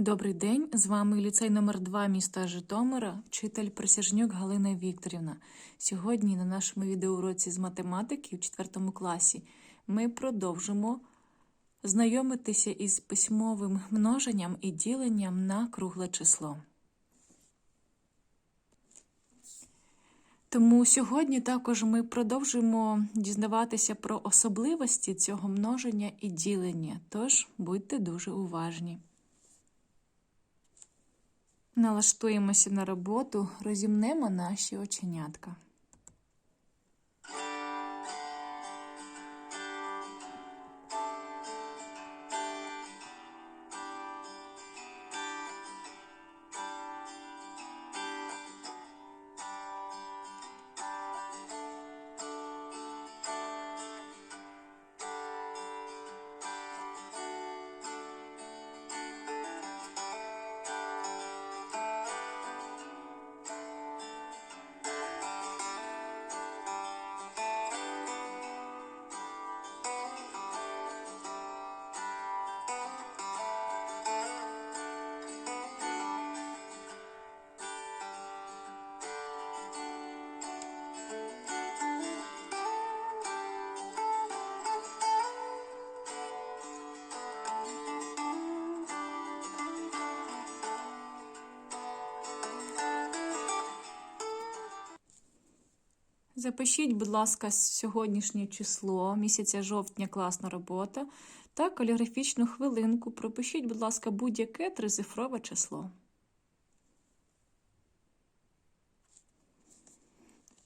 Добрий день, з вами ліцей номер 2 міста Житомира, вчитель Присяжнюк Галина Вікторівна. Сьогодні на нашому відеоуроці з математики в 4 класі ми продовжимо знайомитися із письмовим множенням і діленням на кругле число. Тому сьогодні також ми продовжимо дізнаватися про особливості цього множення і ділення, тож будьте дуже уважні. Налаштуємося на роботу, розімнемо наші оченятка. Запишіть, будь ласка, сьогоднішнє число місяця жовтня класна робота та каліграфічну хвилинку. Пропишіть, будь ласка, будь-яке тризифрове число.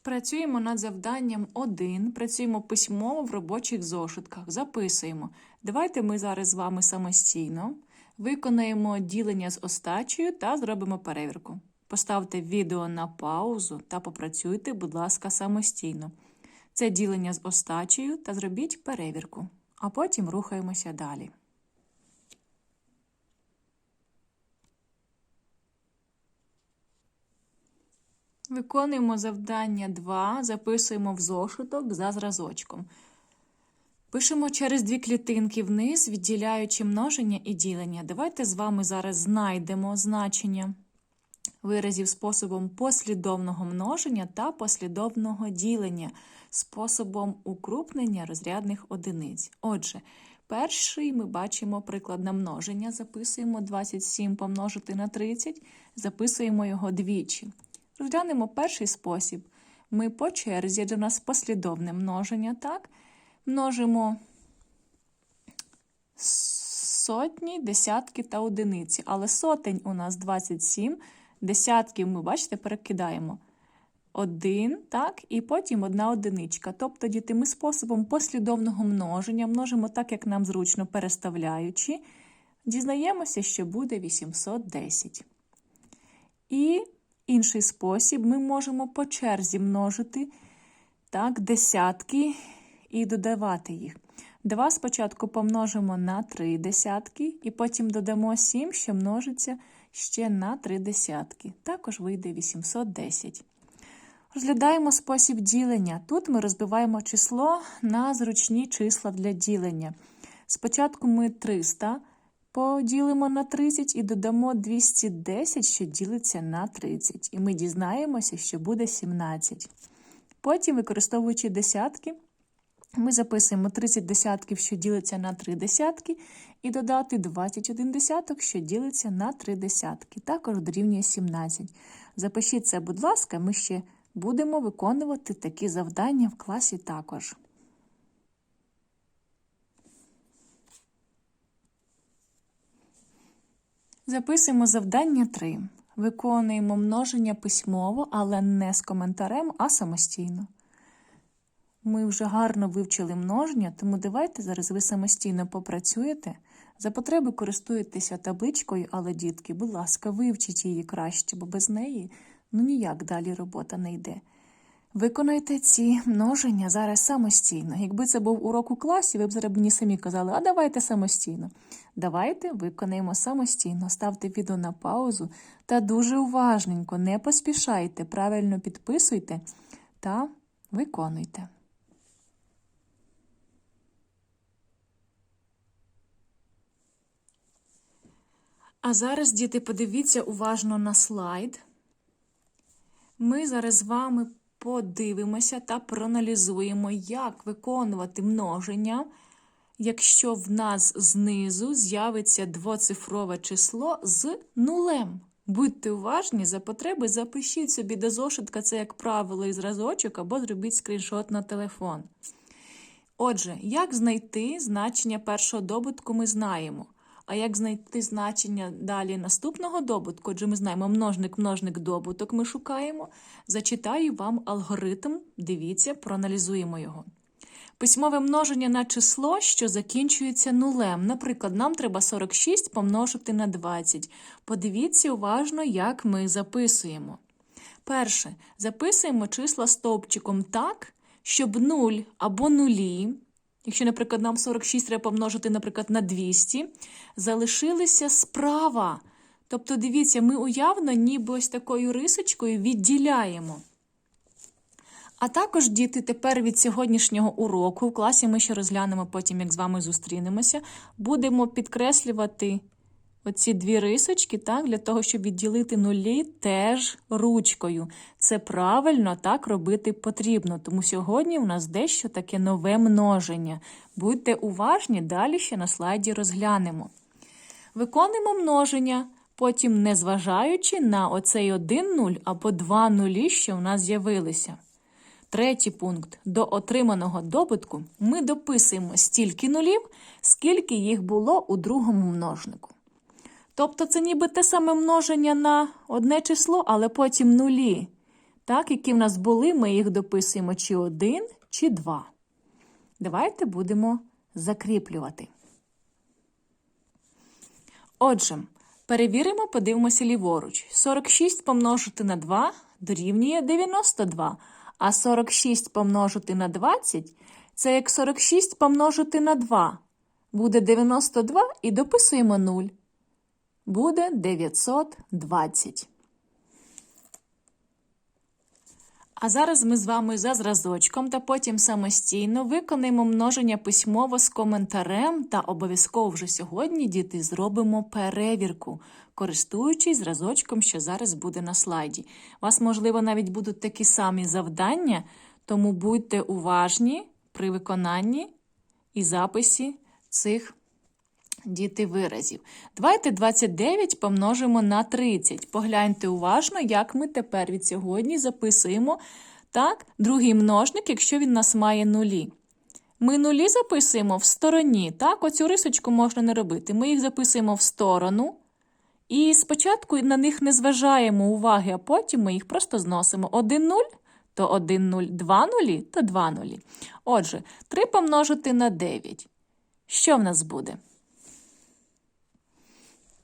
Працюємо над завданням 1, працюємо письмово в робочих зошитках, записуємо. Давайте ми зараз з вами самостійно виконаємо ділення з остачею та зробимо перевірку. Поставте відео на паузу та попрацюйте, будь ласка, самостійно. Це ділення з остачею та зробіть перевірку, а потім рухаємося далі. Виконуємо завдання 2, записуємо в зошиток за зразочком. Пишемо через дві клітинки вниз, відділяючи множення і ділення. Давайте з вами зараз знайдемо значення виразів способом послідовного множення та послідовного ділення, способом укрупнення розрядних одиниць. Отже, перший ми бачимо приклад на множення, записуємо 27 помножити на 30, записуємо його двічі. Розглянемо перший спосіб. Ми по черзі, до нас послідовне множення, так? Множимо сотні, десятки та одиниці. Але сотень у нас 27, десятків ми, бачите, перекидаємо. Один, так, і потім одна одиничка. Тобто, діти, ми способом послідовного множення множимо так, як нам зручно переставляючи, дізнаємося, що буде 810. І інший спосіб ми можемо по черзі множити так, десятки і додавати їх. Два спочатку помножимо на 3 десятки, і потім додамо 7, що множиться ще на 3 десятки. Також вийде 810. Розглядаємо спосіб ділення. Тут ми розбиваємо число на зручні числа для ділення. Спочатку ми 300 поділимо на 30 і додамо 210, що ділиться на 30. І ми дізнаємося, що буде 17. Потім, використовуючи десятки, ми записуємо 30 десятків, що ділиться на 3 десятки, і додати 21 десяток, що ділиться на 3 десятки. Також дорівнює 17. Запишіть це, будь ласка, ми ще будемо виконувати такі завдання в класі також. Записуємо завдання 3. Виконуємо множення письмово, але не з коментарем, а самостійно. Ми вже гарно вивчили множення, тому давайте зараз ви самостійно попрацюєте. За потреби користуєтеся табличкою, але, дітки, будь ласка, вивчіть її краще, бо без неї ну ніяк далі робота не йде. Виконайте ці множення зараз самостійно. Якби це був урок у класі, ви б зараз мені самі казали, а давайте самостійно. Давайте виконаємо самостійно, ставте відео на паузу та дуже уважненько, не поспішайте, правильно підписуйте та виконуйте. А зараз, діти, подивіться уважно на слайд. Ми зараз з вами подивимося та проаналізуємо, як виконувати множення, якщо в нас знизу з'явиться двоцифрове число з нулем. Будьте уважні, за потреби запишіть собі до зошитка це, як правило, і зразочок, або зробіть скріншот на телефон. Отже, як знайти значення першого добутку, ми знаємо. А як знайти значення далі наступного добутку, отже, ми знаємо множник, множник, добуток ми шукаємо. Зачитаю вам алгоритм, дивіться, проаналізуємо його. Письмове множення на число, що закінчується нулем. Наприклад, нам треба 46 помножити на 20. Подивіться уважно, як ми записуємо. Перше, записуємо числа стовпчиком так, щоб 0 або нулі, якщо, наприклад, нам 46 треба помножити, наприклад, на 200, залишилися справа. Тобто, дивіться, ми уявно ніби ось такою рисочкою відділяємо. А також, діти, тепер від сьогоднішнього уроку, в класі ми ще розглянемо потім, як з вами зустрінемося, будемо підкреслювати оці дві рисочки, так, для того, щоб відділити нулі теж ручкою. Це правильно так робити потрібно, тому сьогодні у нас дещо таке нове множення. Будьте уважні, далі ще на слайді розглянемо. Виконуємо множення, потім незважаючи на оцей один нуль або два нулі, що в нас з'явилися. Третій пункт. До отриманого добутку ми дописуємо стільки нулів, скільки їх було у другому множнику. Тобто це ніби те саме множення на одне число, але потім нулі. Так, які в нас були, ми їх дописуємо чи один, чи два. Давайте будемо закріплювати. Отже, перевіримо, подивимося ліворуч. 46 помножити на 2 дорівнює 92. А 46 помножити на 20 це як 46 помножити на 2. Буде 92 і дописуємо 0. Буде 920. А зараз ми з вами за зразочком та потім самостійно виконаємо множення письмово з коментарем та обов'язково вже сьогодні, діти, зробимо перевірку, користуючись зразочком, що зараз буде на слайді. У вас, можливо, навіть будуть такі самі завдання, тому будьте уважні при виконанні і записі цих діти виразів. Давайте 29 помножимо на 30. Погляньте уважно, як ми тепер від сьогодні записуємо так, другий множник, якщо він нас має нулі. Ми нулі записуємо в стороні. Так, оцю рисочку можна не робити. Ми їх записуємо в сторону. І спочатку на них не зважаємо уваги, а потім ми їх просто зносимо. 1 0 то 1 0, 2 нулі то 2 нулі. Отже, 3 помножити на 9. Що в нас буде?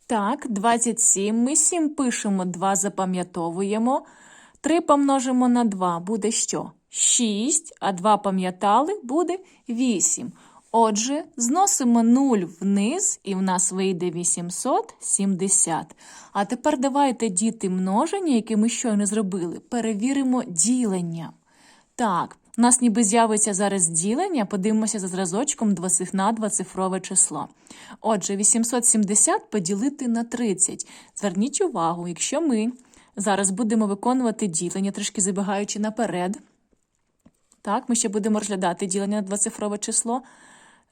Так, 27. Ми 7 пишемо, 2 запам'ятовуємо. 3 помножимо на 2 буде що? 6, а 2 пам'ятали буде 8. Отже, зносимо 0 вниз, і в нас вийде 870. А тепер давайте діти множення, яке ми щойно зробили, перевіримо ділення. Так, у нас ніби з'явиться зараз ділення, подивимося за зразочком на двоцифрове число. Отже, 870 поділити на 30. Зверніть увагу, якщо ми зараз будемо виконувати ділення, трішки забігаючи наперед. Так, ми ще будемо розглядати ділення на двоцифрове число.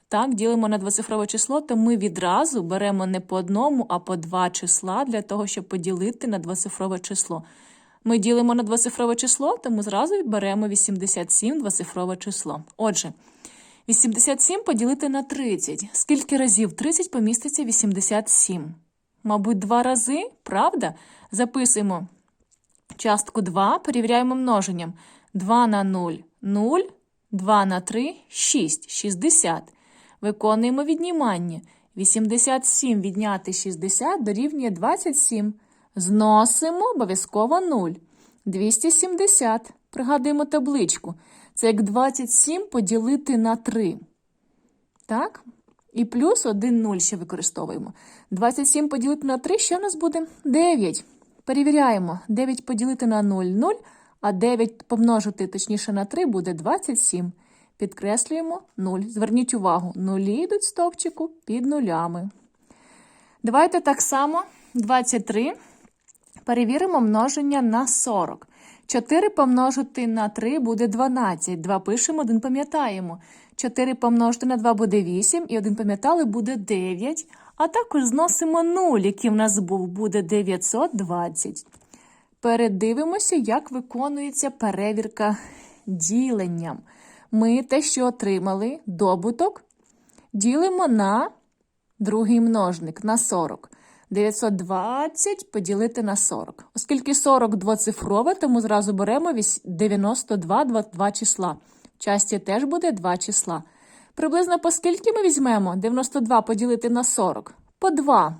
Так, ділимо на двоцифрове число, то ми відразу беремо не по одному, а по два числа для того, щоб поділити на двоцифрове число. Ми ділимо на двоцифрове число, тому зразу беремо 87 двоцифрове число. Отже, 87 поділити на 30. Скільки разів 30 поміститься 87? Мабуть, два рази, правда? Записуємо частку 2, перевіряємо множенням. 2 на 0 – 0, 2 на 3 – 6, 60. Виконуємо віднімання. 87 відняти 60 дорівнює 27. Зносимо обов'язково 0. 270. Пригадуємо табличку. Це як 27 поділити на 3. Так? І плюс 1 0 ще використовуємо. 27 поділити на 3, що в нас буде? 9. Перевіряємо. 9 поділити на 0 0, а 9 помножити, точніше, на 3 буде 27. Підкреслюємо 0. Зверніть увагу, нулі йдуть в стовпчику під нулями. Давайте так само 23. Перевіримо множення на 40. 4 помножити на 3 буде 12. 2 пишемо, 1 пам'ятаємо. 4 помножити на 2 буде 8, і 1 пам'ятали буде 9. А також зносимо 0, який в нас був, буде 920. Передивимося, як виконується перевірка діленням. Ми те, що отримали, добуток, ділимо на другий множник, на 40. 920 поділити на 40. Оскільки 40 двоцифрове, тому зразу беремо 92 два числа. В часті теж буде 2 числа. Приблизно по скільки ми візьмемо? 92 поділити на 40. По 2.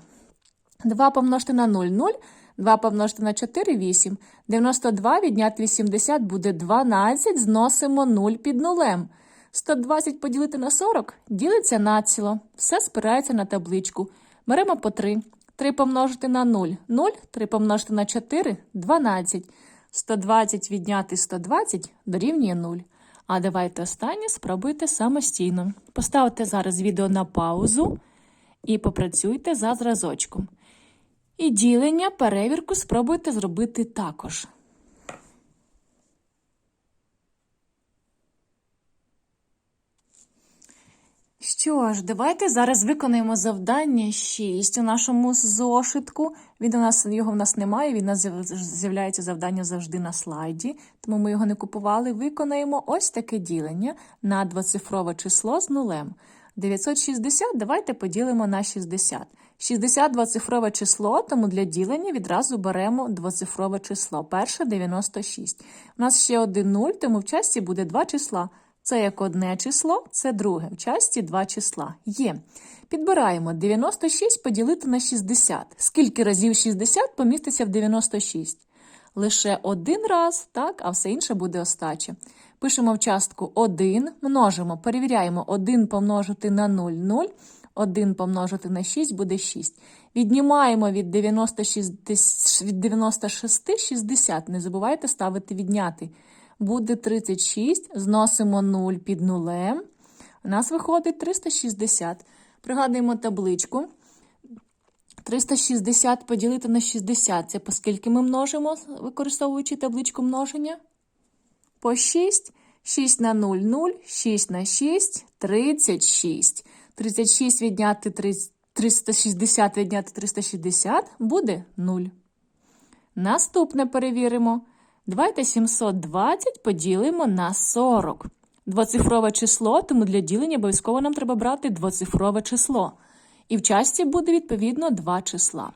2 помножити на 0 – 0. 2 помножити на 4 – 8. 92 відняти 80 буде 12. Зносимо 0 під нулем. 120 поділити на 40 ділиться націло. Все спирається на табличку. Беремо по 3. 3 помножити на 0 – 0. 3 помножити на 4 – 12. 120 відняти 120 дорівнює 0. А давайте останнє спробуйте самостійно. Поставте зараз відео на паузу і попрацюйте за зразочком. І ділення, перевірку спробуйте зробити також. Що ж, давайте зараз виконаємо завдання 6 у нашому зошитку. Він у нас, його в нас немає, він у нас з'являється завдання завжди на слайді, тому ми його не купували. Виконаємо ось таке ділення на двоцифрове число з нулем. 960 давайте поділимо на 60. 60 двоцифрове число, тому для ділення відразу беремо двоцифрове число. Перше 96. У нас ще один 0, тому в часті буде два числа. Це як одне число, це друге. В часті два числа. Є. Підбираємо 96 поділити на 60. Скільки разів 60 поміститься в 96? Лише один раз, так, а все інше буде остача. Пишемо в частку 1, множимо, перевіряємо 1 помножити на 0 – 0, 1 помножити на 6 буде 6. Віднімаємо від 96, від 96 60. Не забувайте ставити відняти. Буде 36, зносимо 0 під нулем. У нас виходить 360. Пригадуємо табличку. 360 поділити на 60. Це по скільки ми множимо, використовуючи табличку множення? По 6. 6 на 0 – 0, 6 на 6 – 36. 36 відняти 30 360 відняти 360 буде 0. Наступне перевіримо. Давайте 720 поділимо на 40. Двоцифрове число, тому для ділення обов'язково нам треба брати двоцифрове число. І в часті буде, відповідно, два числа.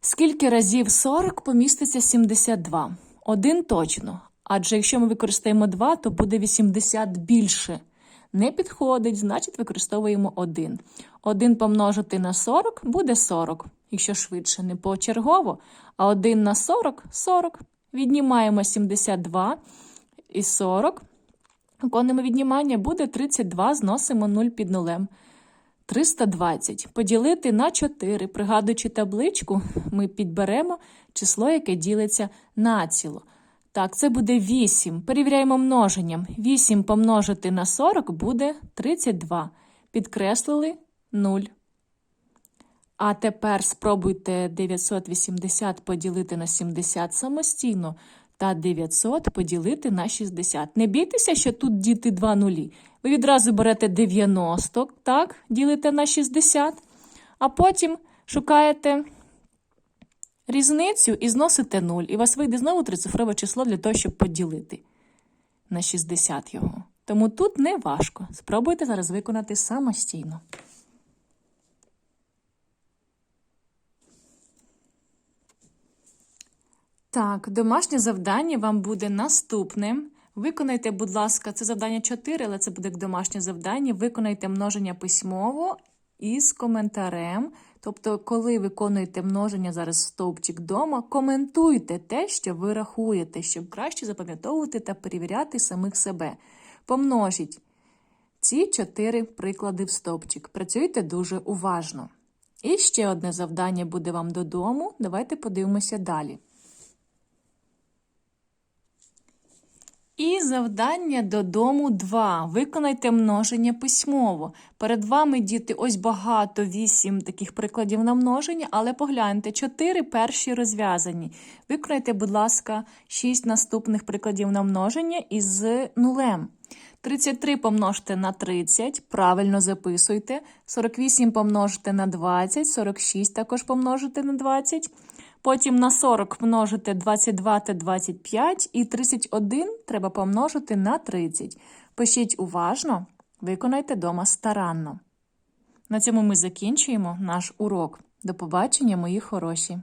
Скільки разів 40 поміститься 72? Один точно. Адже якщо ми використаємо 2, то буде 80 більше. Не підходить, значить використовуємо 1. 1 помножити на 40 буде 40, якщо швидше, не почергово. А 1 на 40 – 40. Віднімаємо 72 і 40. Виконуємо віднімання, буде 32, зносимо 0 під нулем. 320. Поділити на 4. Пригадуючи табличку, ми підберемо число, яке ділиться на ціло. Так, це буде 8. Перевіряємо множенням. 8 помножити на 40 буде 32. Підкреслили 0. А тепер спробуйте 980 поділити на 70 самостійно та 900 поділити на 60. Не бійтеся, що тут діти два нулі. Ви відразу берете 90, так, ділите на 60, а потім шукаєте різницю і зносите 0. І у вас вийде знову трицифрове число для того, щоб поділити на 60 його. Тому тут не важко. Спробуйте зараз виконати самостійно. Так, домашнє завдання вам буде наступним. Виконайте, будь ласка, це завдання 4, але це буде як домашнє завдання. Виконайте множення письмово із коментарем. Тобто, коли виконуєте множення зараз стовпчик вдома, коментуйте те, що ви рахуєте, щоб краще запам'ятовувати та перевіряти самих себе. Помножіть ці чотири приклади в стовпчик. Працюйте дуже уважно. І ще одне завдання буде вам додому. Давайте подивимося далі. І завдання додому 2. Виконайте множення письмово. Перед вами, діти, ось багато, 8 таких прикладів на множення, але погляньте, 4 перші розв'язані. Виконайте, будь ласка, 6 наступних прикладів на множення із нулем. 33 помножте на 30, правильно записуйте. 48 помножте на 20, 46 також помножите на 20. Потім на 40 множите 22 та 25 і 31 треба помножити на 30. Пишіть уважно, виконайте дома старанно. На цьому ми закінчуємо наш урок. До побачення, мої хороші!